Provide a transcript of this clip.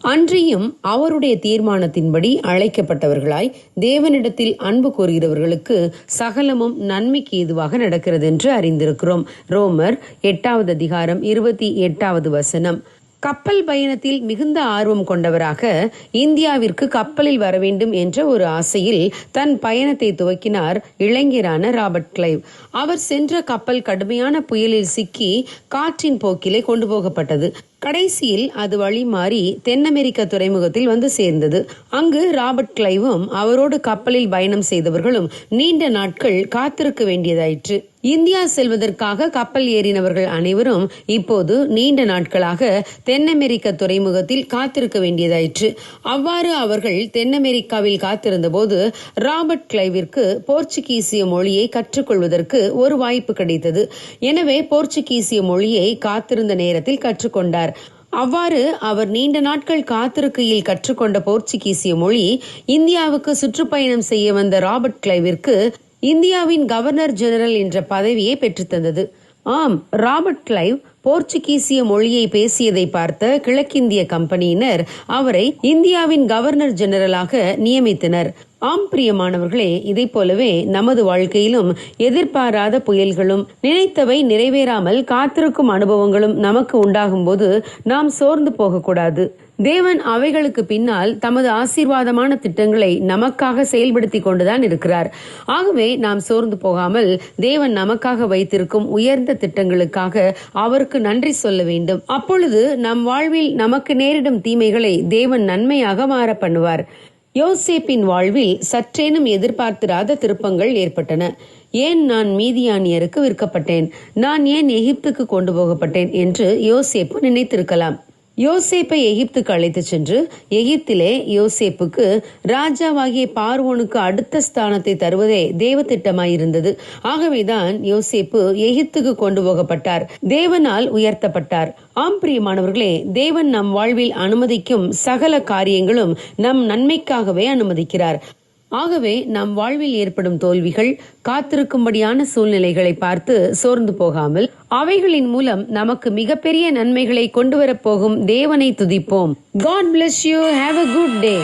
அன்றியும் அவருடைய தீர்மானத்தின்படி அழைக்கப்பட்டவர்களாய் தேவனிடத்தில் அன்பு கூறுகிறவர்களுக்கு சகலமும் நன்மைக்கு ஏதுவாக நடக்கிறது என்று அறிந்திருக்கிறோம். ரோமர் எட்டாவது அதிகாரம் இருபத்தி எட்டாவது வசனம். கப்பல் பயணத்தில் மிகுந்த ஆர்வம் கொண்டவராக இந்தியாவிற்கு கப்பலில் வர வேண்டும் என்ற ஒரு ஆசையில் தன் பயணத்தை துவக்கினார் இளைஞரான ராபர்ட் கிளைவ். அவர் சென்ற கப்பல் கடுமையான புயலில் சிக்கி காற்றின் போக்கிலே கொண்டு போகப்பட்டது. கடைசியில் அது வழி மாறி தென் அமெரிக்க துறைமுகத்தில் வந்து சேர்ந்தது. அங்கு ராபர்ட் கிளைவும் அவரோடு கப்பலில் பயணம் செய்தவர்களும் நீண்ட நாட்கள் காத்திருக்க வேண்டியதாயிற்று. இந்தியா செல்வதற்காக கப்பல் ஏறினவர்கள் அனைவரும் இப்போது நீண்ட நாட்களாக தென் அமெரிக்க துறைமுகத்தில் காத்திருக்க வேண்டியதாயிற்று. அவ்வாறு அவர்கள் தென் அமெரிக்காவில் காத்திருந்த போது ராபர்ட் கிளைவிற்கு போர்ச்சுகீசிய மொழியை கற்றுக்கொள்வதற்கு ஒரு வாய்ப்பு கிடைத்தது. எனவே போர்ச்சுகீசிய மொழியை காத்திருந்த நேரத்தில் கற்றுக்கொண்டார். அவ்வாறு அவர் நீண்ட நாட்கள் காத்திருக்கையில் கற்றுக்கொண்ட போர்ச்சுகீசிய மொழி இந்தியாவுக்கு சுற்றுப்பயணம் செய்ய வந்த ராபர்ட் கிளைவிற்கு இந்தியாவின் கவர்னர் ஜெனரல் என்ற பதவியை பெற்றுத்தந்தது ஆம் ராபர்ட் கிளைவ் போர்ச்சுகீசிய மொழியை பேசியதை பார்த்த கிழக்கிந்திய கம்பெனியினர் அவரை இந்தியாவின் கவர்னர் ஜெனரலாக நியமித்தனர். ஆம் பிரியமானவர்களே இதை போலவே நமது வாழ்க்கையிலும் எதிர்பாராத புயல்களும் நினைத்தவை நிறைவேறாமல் காத்திருக்கும் அனுபவங்களும் நமக்கு உண்டாகும்போது நாம் சோர்ந்து போகக்கூடாது. தேவன் அவைகளுக்கு பின்னால் தமது ஆசீர்வாதமான திட்டங்களை நமக்காக செயல்படுத்தி கொண்டுதான் இருக்கிறார். ஆகவே நாம் சோர்ந்து போகாமல் தேவன் நமக்காக வைத்திருக்கும் உயர்ந்த திட்டங்களுக்காக அவருக்கு நன்றி சொல்ல வேண்டும். அப்பொழுது நம் வாழ்வில் நமக்கு நேரிடும் தீமைகளை தேவன் நன்மையாக மாற பண்ணுவார். யோசேப்பின் வாழ்வில் சற்றேனும் எதிர்பார்த்திராத திருப்பங்கள் ஏற்பட்டன. ஏன் நான் மீதியானியருக்கு விற்கப்பட்டேன்? நான் ஏன் எகிப்துக்கு கொண்டு போகப்பட்டேன்? என்று யோசேப்பு நினைத்திருக்கலாம். யோசேப்பை எகிப்துக்கு அழைத்து சென்று எகிப்திலே யோசேப்புக்கு ராஜாவாகிய பார்வோனுக்கு அடுத்த ஸ்தானத்தை தருவதே தேவ திட்டமாயிருந்தது ஆகவேதான் யோசேப்பு எகிப்துக்கு கொண்டு போகப்பட்டார். தேவனால் உயர்த்தப்பட்டார். ஆம் பிரியமானவர்களே தேவன் நம் வாழ்வில் அனுமதிக்கும் சகல காரியங்களும் நம் நன்மைக்காகவே அனுமதிக்கிறார். ஆகவே நம் வாழ்வில் ஏற்படும் தோல்விகள் காத்திருக்கும்படியான சூழ்நிலைகளை பார்த்து சோர்ந்து போகாமல் அவைகளின் மூலம் நமக்கு மிகப்பெரிய நன்மைகளை கொண்டு வரப்போகும் தேவனை துதிப்போம். God bless you have a good day